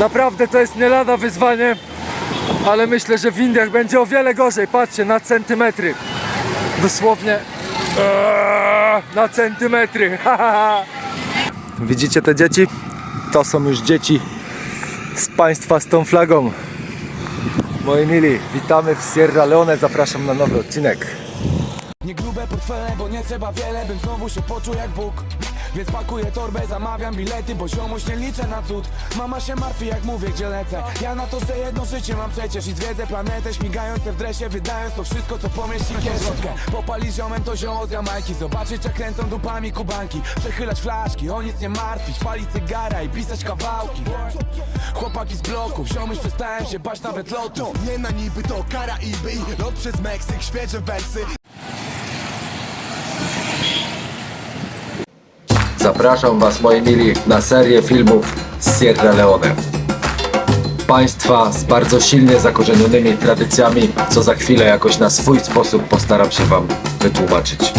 Naprawdę to jest nie lada wyzwanie, ale myślę, że w Indiach będzie o wiele gorzej. Patrzcie, na centymetry. Dosłownie eee, na centymetry. Widzicie te dzieci? To są już dzieci z państwa z tą flagą. Moi mili, witamy w Sierra Leone. Zapraszam na nowy odcinek. Nie grube portfele, bo nie trzeba wiele, bym znowu się poczuł jak Bóg. Więc pakuję torbę, zamawiam bilety, bo ziomuś nie liczę na cud. Mama się martwi jak mówię, gdzie lecę. Ja na to, że jedno życie mam przecież I zwiedzę planetę, śmigające w dresie Wydając to wszystko, co pomieści kieszonkę. Popali ziomem to zioło z Jamajki Zobaczyć jak kręcą dupami kubanki. Przechylać flaszki, o nic nie martwić Palić cygara i pisać kawałki. Chłopaki z bloków, ziomuś przestałem się bać nawet lotu. Nie na niby to Karaiby i lot przez Meksyk, świeże wersy Zapraszam Was, moi mili, na serię filmów z Sierra Leone. Państwa z bardzo silnie zakorzenionymi tradycjami, co za chwilę jakoś na swój sposób postaram się Wam wytłumaczyć.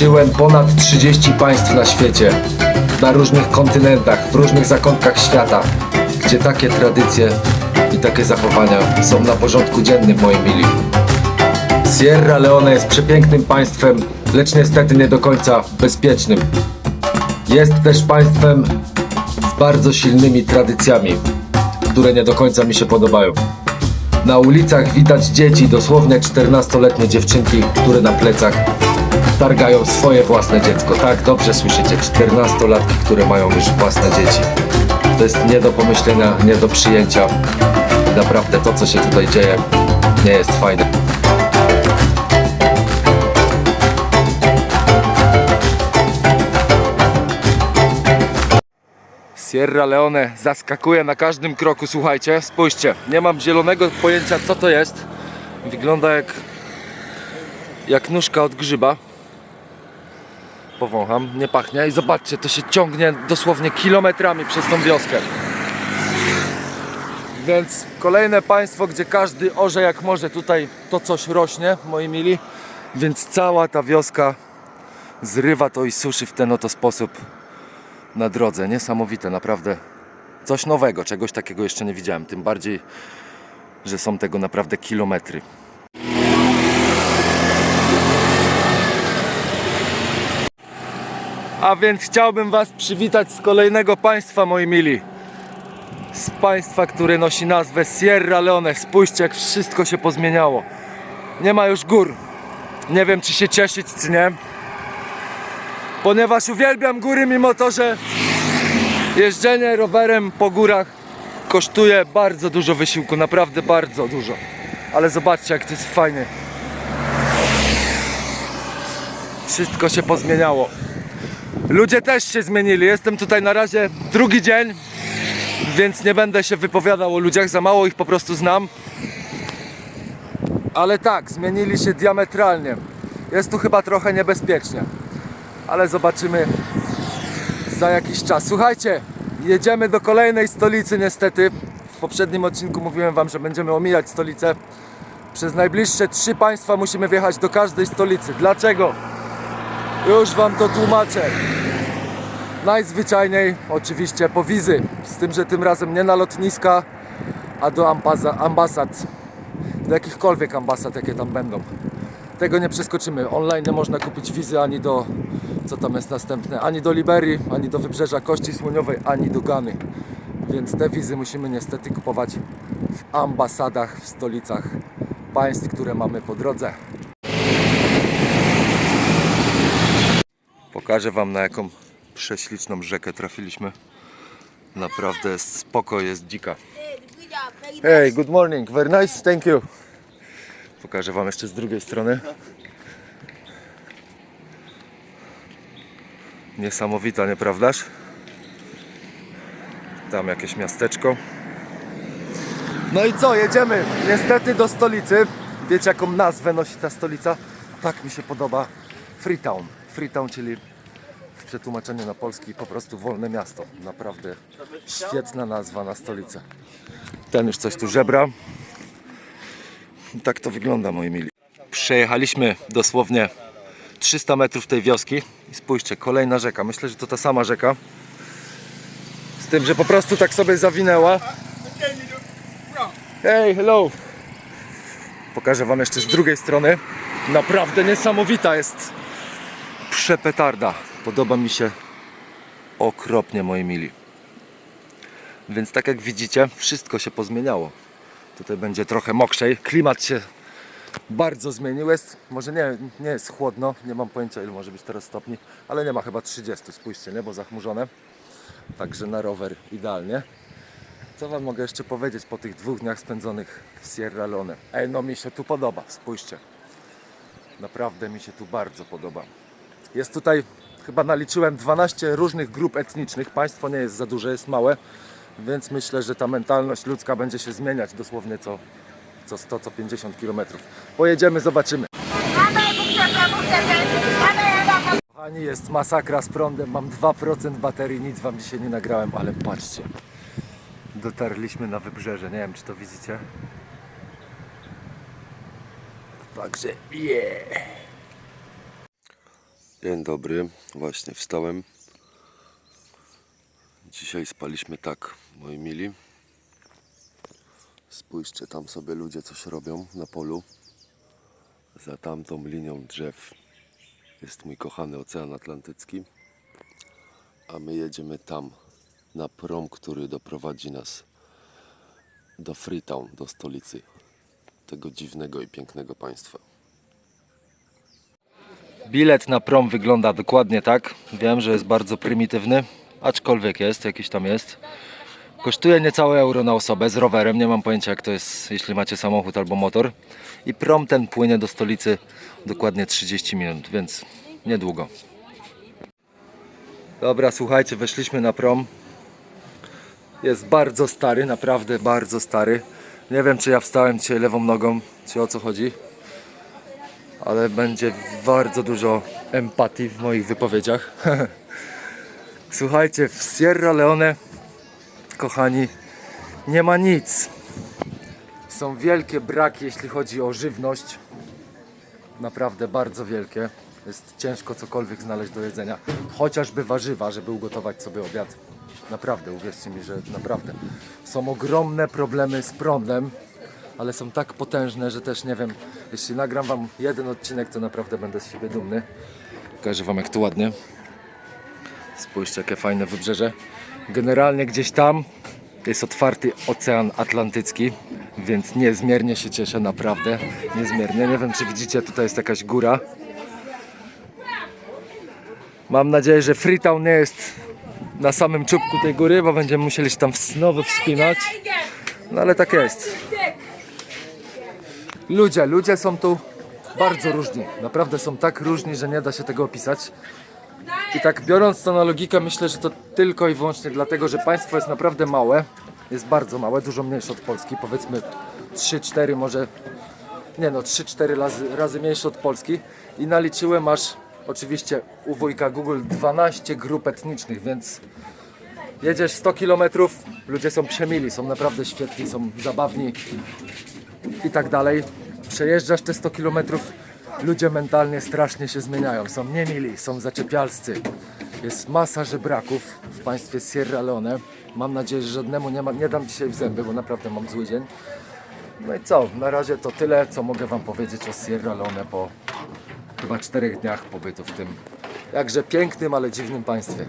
Naliczyłem ponad 30 państw na świecie, na różnych kontynentach, w różnych zakątkach świata, gdzie takie tradycje i takie zachowania są na porządku dziennym, moi mili. Sierra Leone jest przepięknym państwem, lecz niestety nie do końca bezpiecznym. Jest też państwem z bardzo silnymi tradycjami, które nie do końca mi się podobają. Na ulicach widać dzieci, dosłownie 14-letnie dziewczynki, które na plecach targają swoje własne dziecko. Tak, dobrze słyszycie, 14-latki, które mają już własne dzieci. To jest nie do pomyślenia, nie do przyjęcia. Naprawdę to, co się tutaj dzieje, nie jest fajne. Sierra Leone zaskakuje na każdym kroku, słuchajcie, spójrzcie, nie mam zielonego pojęcia co to jest. Wygląda jak jak nóżka od grzyba. Powącham, nie pachnie i zobaczcie, to się ciągnie dosłownie kilometrami przez tą wioskę. Więc kolejne państwo, gdzie każdy orze jak może, tutaj to coś rośnie, moi mili. Więc cała ta wioska zrywa to i suszy w ten oto sposób na drodze. Niesamowite, naprawdę. Coś nowego, czegoś takiego jeszcze nie widziałem. Tym bardziej, że są tego naprawdę kilometry. A więc chciałbym Was przywitać z kolejnego państwa, moi mili. Z państwa, które nosi nazwę Sierra Leone. Spójrzcie, jak wszystko się pozmieniało. Nie ma już gór. Nie wiem, czy się cieszyć, czy nie. Ponieważ uwielbiam góry, mimo to, że jeżdżenie rowerem po górach kosztuje bardzo dużo wysiłku. Naprawdę bardzo dużo. Ale zobaczcie, jak to jest fajnie. Wszystko się pozmieniało. Ludzie też się zmienili. Jestem tutaj na razie drugi dzień, więc nie będę się wypowiadał o ludziach, za mało ich po prostu znam. Ale tak, zmienili się diametralnie. Jest tu chyba trochę niebezpiecznie, ale zobaczymy za jakiś czas. Słuchajcie, jedziemy do kolejnej stolicy niestety. W poprzednim odcinku mówiłem wam, że będziemy omijać stolicę. Przez najbliższe trzy państwa musimy wjechać do każdej stolicy. Dlaczego? Już wam to tłumaczę. Najzwyczajniej oczywiście po wizy. Z tym, że tym razem nie na lotniska, a do ambaza, ambasad. Do jakichkolwiek ambasad, jakie tam będą. Tego nie przeskoczymy. Online nie można kupić wizy ani do, co tam jest następne, ani do Liberii, ani do Wybrzeża Kości Słoniowej, ani do Gany. Więc te wizy musimy niestety kupować w ambasadach, w stolicach państw, które mamy po drodze. Pokażę Wam na jaką prześliczną rzekę trafiliśmy. Naprawdę spoko jest dzika. Hey, good morning. Very nice, thank you. Pokażę Wam jeszcze z drugiej strony. Niesamowita, nieprawdaż? Tam jakieś miasteczko. No i co, jedziemy niestety do stolicy. Wiecie jaką nazwę nosi ta stolica? Tak mi się podoba. Freetown. Freetown, czyli w przetłumaczeniu na polski po prostu wolne miasto. Naprawdę świetna nazwa na stolicę. Ten już coś tu żebra. Tak to wygląda, moi mili. Przejechaliśmy dosłownie 300 metrów tej wioski i spójrzcie, kolejna rzeka. Myślę, że to ta sama rzeka. Z tym, że po prostu tak sobie zawinęła. Hey, hello! Pokażę Wam jeszcze z drugiej strony. Naprawdę niesamowita jest przepetarda. Podoba mi się okropnie, moi mili. Więc tak jak widzicie, wszystko się pozmieniało. Tutaj będzie trochę mokrzej. Klimat się bardzo zmienił. Jest, może nie, nie jest chłodno, nie mam pojęcia ile może być teraz stopni, ale nie ma chyba 30, spójrzcie, nie? bo zachmurzone. Także na rower idealnie. Co Wam mogę jeszcze powiedzieć po tych dwóch dniach spędzonych w Sierra Leone? Ej, no mi się tu podoba, spójrzcie. Naprawdę mi się tu bardzo podoba. Jest tutaj, chyba naliczyłem 12 różnych grup etnicznych. Państwo nie jest za duże, jest małe, więc myślę, że ta mentalność ludzka będzie się zmieniać dosłownie co, co 100, co 50 km. Pojedziemy, zobaczymy. Kochani, jest masakra z prądem. Mam 2% baterii, nic Wam dzisiaj nie nagrałem, ale patrzcie. Dotarliśmy na wybrzeże. Nie wiem, czy to widzicie. Także yeah. Dzień dobry, właśnie wstałem. Dzisiaj spaliśmy tak, moi mili. Spójrzcie, tam sobie ludzie coś robią na polu. Za tamtą linią drzew jest mój kochany Ocean Atlantycki. A my jedziemy tam, na prom, który doprowadzi nas do Freetown, do stolicy tego dziwnego i pięknego państwa. Bilet na prom wygląda dokładnie tak. Wiem, że jest bardzo prymitywny, aczkolwiek jest, jakiś tam jest. Kosztuje niecałe euro na osobę z rowerem. Nie mam pojęcia, jak to jest, jeśli macie samochód albo motor. I prom ten płynie do stolicy dokładnie 30 minut, więc niedługo. Dobra, słuchajcie, weszliśmy na prom. Jest bardzo stary, naprawdę bardzo stary. Nie wiem, czy ja wstałem dzisiaj lewą nogą, czy o co chodzi ale będzie bardzo dużo empatii w moich wypowiedziach. Słuchajcie, w Sierra Leone, kochani, nie ma nic. Są wielkie braki, jeśli chodzi o żywność. Naprawdę bardzo wielkie. Jest ciężko cokolwiek znaleźć do jedzenia. Chociażby warzywa, żeby ugotować sobie obiad. Naprawdę, uwierzcie mi, że naprawdę. Są ogromne problemy z prądem ale są tak potężne, że też nie wiem, jeśli nagram wam jeden odcinek, to naprawdę będę z siebie dumny. Pokażę wam jak to ładnie. Spójrzcie jakie fajne wybrzeże. Generalnie gdzieś tam jest otwarty Ocean Atlantycki, więc niezmiernie się cieszę, naprawdę. Niezmiernie. Nie wiem czy widzicie, tutaj jest jakaś góra. Mam nadzieję, że Freetown nie jest na samym czubku tej góry, bo będziemy musieli się tam znowu wspinać. No ale tak jest. Ludzie, ludzie są tu bardzo różni. Naprawdę są tak różni, że nie da się tego opisać. I tak biorąc to na logikę, myślę, że to tylko i wyłącznie dlatego, że państwo jest naprawdę małe. Jest bardzo małe, dużo mniejsze od Polski. Powiedzmy 3-4 może, nie no, 3-4 razy, razy mniejsze od Polski. I naliczyłem aż, oczywiście u wujka Google, 12 grup etnicznych, więc jedziesz 100 km, ludzie są przemili, są naprawdę świetni, są zabawni i tak dalej. Przejeżdżasz te 100 km, ludzie mentalnie strasznie się zmieniają. Są niemili, są zaczepialscy. Jest masa żebraków w państwie Sierra Leone. Mam nadzieję, że żadnemu nie, ma, nie dam dzisiaj w zęby, bo naprawdę mam zły dzień. No i co? Na razie to tyle, co mogę Wam powiedzieć o Sierra Leone po chyba czterech dniach pobytu w tym jakże pięknym, ale dziwnym państwie.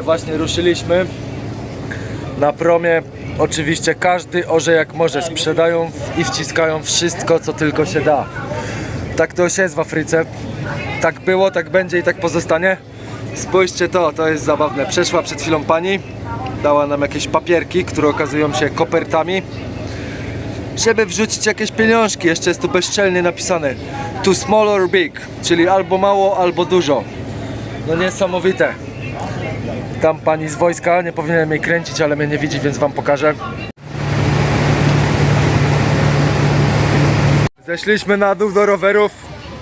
Właśnie ruszyliśmy na promie. Oczywiście każdy orze jak może sprzedają i wciskają wszystko, co tylko się da. Tak to się jest w Afryce. Tak było, tak będzie i tak pozostanie. Spójrzcie to, to jest zabawne. Przeszła przed chwilą pani, dała nam jakieś papierki, które okazują się kopertami. Żeby wrzucić jakieś pieniążki, jeszcze jest tu bezczelnie napisane too small or big, czyli albo mało, albo dużo. No niesamowite. Tam pani z wojska, nie powinienem jej kręcić, ale mnie nie widzi, więc wam pokażę. Zeszliśmy na dół do rowerów.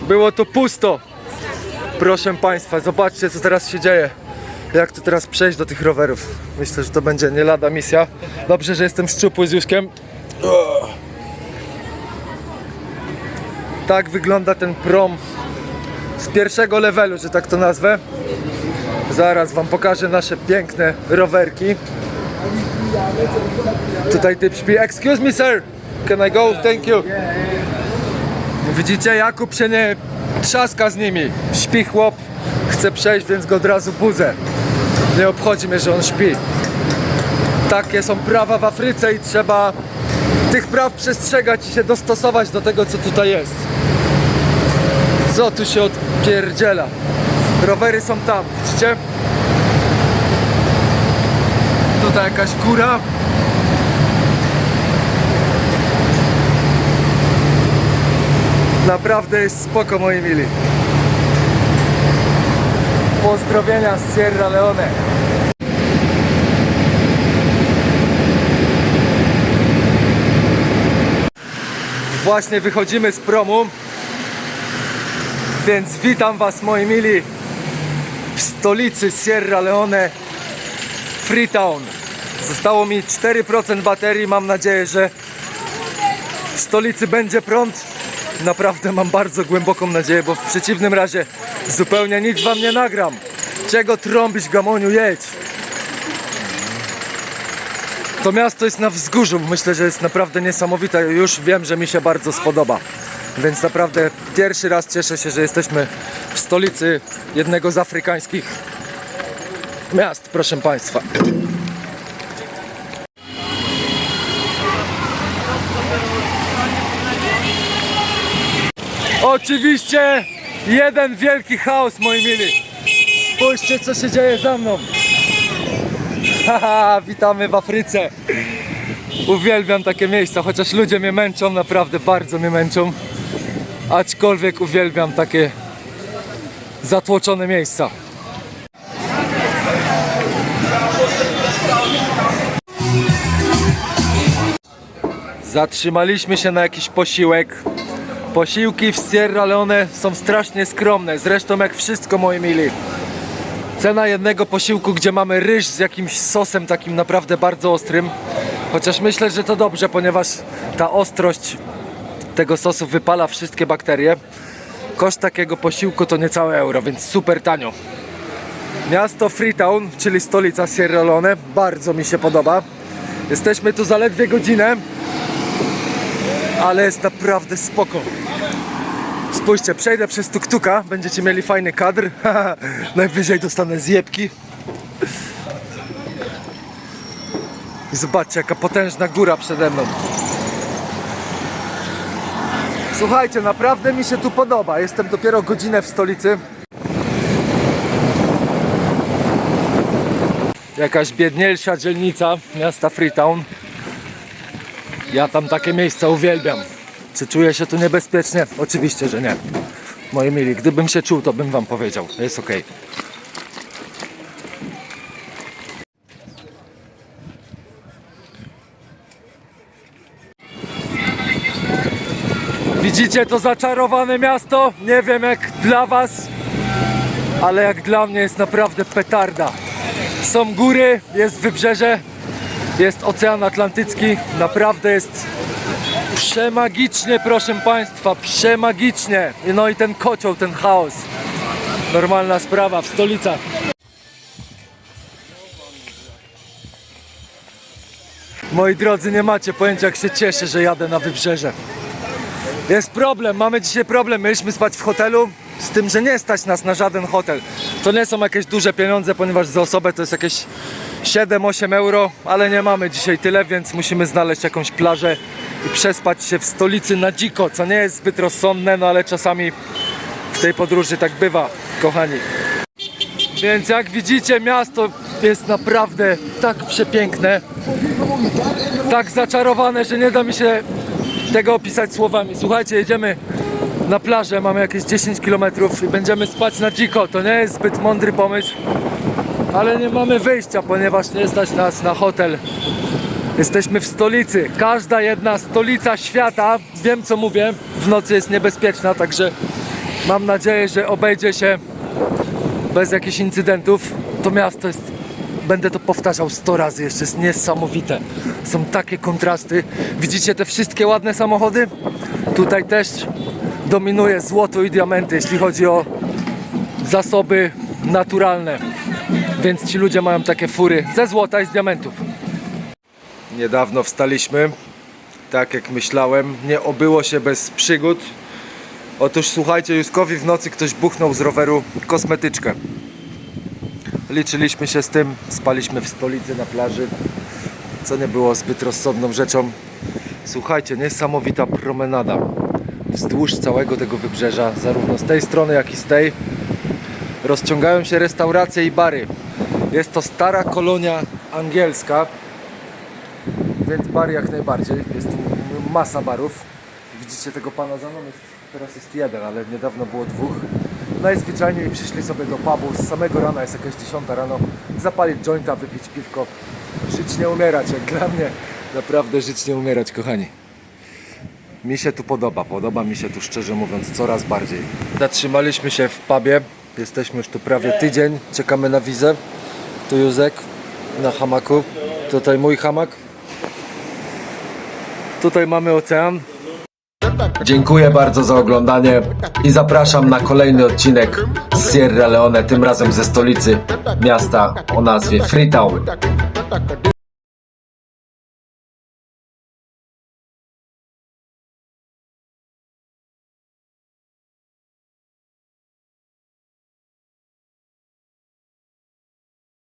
Było to pusto. Proszę Państwa, zobaczcie co teraz się dzieje. Jak tu teraz przejść do tych rowerów? Myślę, że to będzie nie lada misja. Dobrze, że jestem szczupły z Juszkiem. Tak wygląda ten prom z pierwszego levelu, że tak to nazwę. Zaraz Wam pokażę nasze piękne rowerki. Tutaj typ śpi. Excuse me, sir. Can I go? Thank you. Widzicie, Jakub się nie trzaska z nimi. Śpi chłop, chce przejść, więc go od razu budzę. Nie obchodzi mnie, że on śpi. Takie są prawa w Afryce i trzeba tych praw przestrzegać i się dostosować do tego, co tutaj jest. Co tu się odpierdziela? Rowery są tam, widzicie? Tutaj jakaś góra. Naprawdę jest spoko, moi mili. Pozdrowienia z Sierra Leone. Właśnie wychodzimy z promu. Więc witam Was, moi mili, stolicy Sierra Leone, Freetown. Zostało mi 4% baterii. Mam nadzieję, że w stolicy będzie prąd. Naprawdę mam bardzo głęboką nadzieję, bo w przeciwnym razie zupełnie nic wam nie nagram. Czego trąbić, Gamoniu, jedź! To miasto jest na wzgórzu, myślę, że jest naprawdę niesamowite. Już wiem, że mi się bardzo spodoba. Więc naprawdę pierwszy raz cieszę się, że jesteśmy w stolicy jednego z afrykańskich miast, proszę Państwa. Oczywiście jeden wielki chaos, moi mili. Spójrzcie, co się dzieje za mną. Haha, witamy w Afryce. Uwielbiam takie miejsca, chociaż ludzie mnie męczą, naprawdę bardzo mnie męczą. Aczkolwiek uwielbiam takie zatłoczone miejsca. Zatrzymaliśmy się na jakiś posiłek. Posiłki w Sierra Leone są strasznie skromne, zresztą jak wszystko moi mili. Cena jednego posiłku, gdzie mamy ryż z jakimś sosem takim naprawdę bardzo ostrym. Chociaż myślę, że to dobrze, ponieważ ta ostrość tego sosu wypala wszystkie bakterie. Koszt takiego posiłku to niecałe euro, więc super tanio. Miasto Freetown, czyli stolica Sierra Leone, bardzo mi się podoba. Jesteśmy tu zaledwie godzinę, ale jest naprawdę spoko. Spójrzcie, przejdę przez tuktuka, będziecie mieli fajny kadr. Najwyżej dostanę zjebki. I zobaczcie, jaka potężna góra przede mną. Słuchajcie, naprawdę mi się tu podoba. Jestem dopiero godzinę w stolicy. Jakaś biedniejsza dzielnica miasta Freetown. Ja tam takie miejsca uwielbiam. Czy czuję się tu niebezpiecznie? Oczywiście, że nie. Moi mili, gdybym się czuł, to bym wam powiedział. Jest okej. Widzicie to zaczarowane miasto? Nie wiem jak dla was, ale jak dla mnie jest naprawdę petarda. Są góry, jest wybrzeże, jest Ocean Atlantycki. Naprawdę jest przemagicznie, proszę Państwa, przemagicznie. No i ten kocioł, ten chaos. Normalna sprawa w stolicach. Moi drodzy, nie macie pojęcia, jak się cieszę, że jadę na wybrzeże. Jest problem, mamy dzisiaj problem. Mieliśmy spać w hotelu, z tym, że nie stać nas na żaden hotel. To nie są jakieś duże pieniądze, ponieważ za osobę to jest jakieś 7-8 euro, ale nie mamy dzisiaj tyle, więc musimy znaleźć jakąś plażę i przespać się w stolicy na dziko, co nie jest zbyt rozsądne, no ale czasami w tej podróży tak bywa, kochani. Więc jak widzicie, miasto jest naprawdę tak przepiękne, tak zaczarowane, że nie da mi się tego opisać słowami. Słuchajcie, jedziemy na plażę, mamy jakieś 10 km i będziemy spać na dziko. To nie jest zbyt mądry pomysł, ale nie mamy wyjścia, ponieważ nie stać nas na hotel. Jesteśmy w stolicy. Każda jedna stolica świata, wiem co mówię, w nocy jest niebezpieczna, także mam nadzieję, że obejdzie się bez jakichś incydentów. To miasto jest, będę to powtarzał 100 razy, jeszcze jest niesamowite. Są takie kontrasty. Widzicie te wszystkie ładne samochody? Tutaj też dominuje złoto i diamenty, jeśli chodzi o zasoby naturalne. Więc ci ludzie mają takie fury ze złota i z diamentów. Niedawno wstaliśmy. Tak jak myślałem, nie obyło się bez przygód. Otóż słuchajcie, Juskowi w nocy ktoś buchnął z roweru kosmetyczkę. Liczyliśmy się z tym, spaliśmy w stolicy na plaży, co nie było zbyt rozsądną rzeczą. Słuchajcie, niesamowita promenada wzdłuż całego tego wybrzeża, zarówno z tej strony, jak i z tej. Rozciągają się restauracje i bary. Jest to stara kolonia angielska, więc bar jak najbardziej. Jest tu masa barów. Widzicie tego pana za mną? Teraz jest jeden, ale niedawno było dwóch. Najzwyczajniej przyszli sobie do pubu. Z samego rana jest jakaś 10 rano. Zapalić jointa, wypić piwko. Żyć nie umierać. Jak dla mnie naprawdę żyć nie umierać, kochani. Mi się tu podoba. Podoba mi się tu szczerze mówiąc coraz bardziej. Zatrzymaliśmy się w pubie. Jesteśmy już tu prawie tydzień. Czekamy na wizę. Tu Józek na hamaku. Tutaj mój hamak. Tutaj mamy ocean. Dziękuję bardzo za oglądanie i zapraszam na kolejny odcinek z Sierra Leone, tym razem ze stolicy miasta o nazwie Freetown.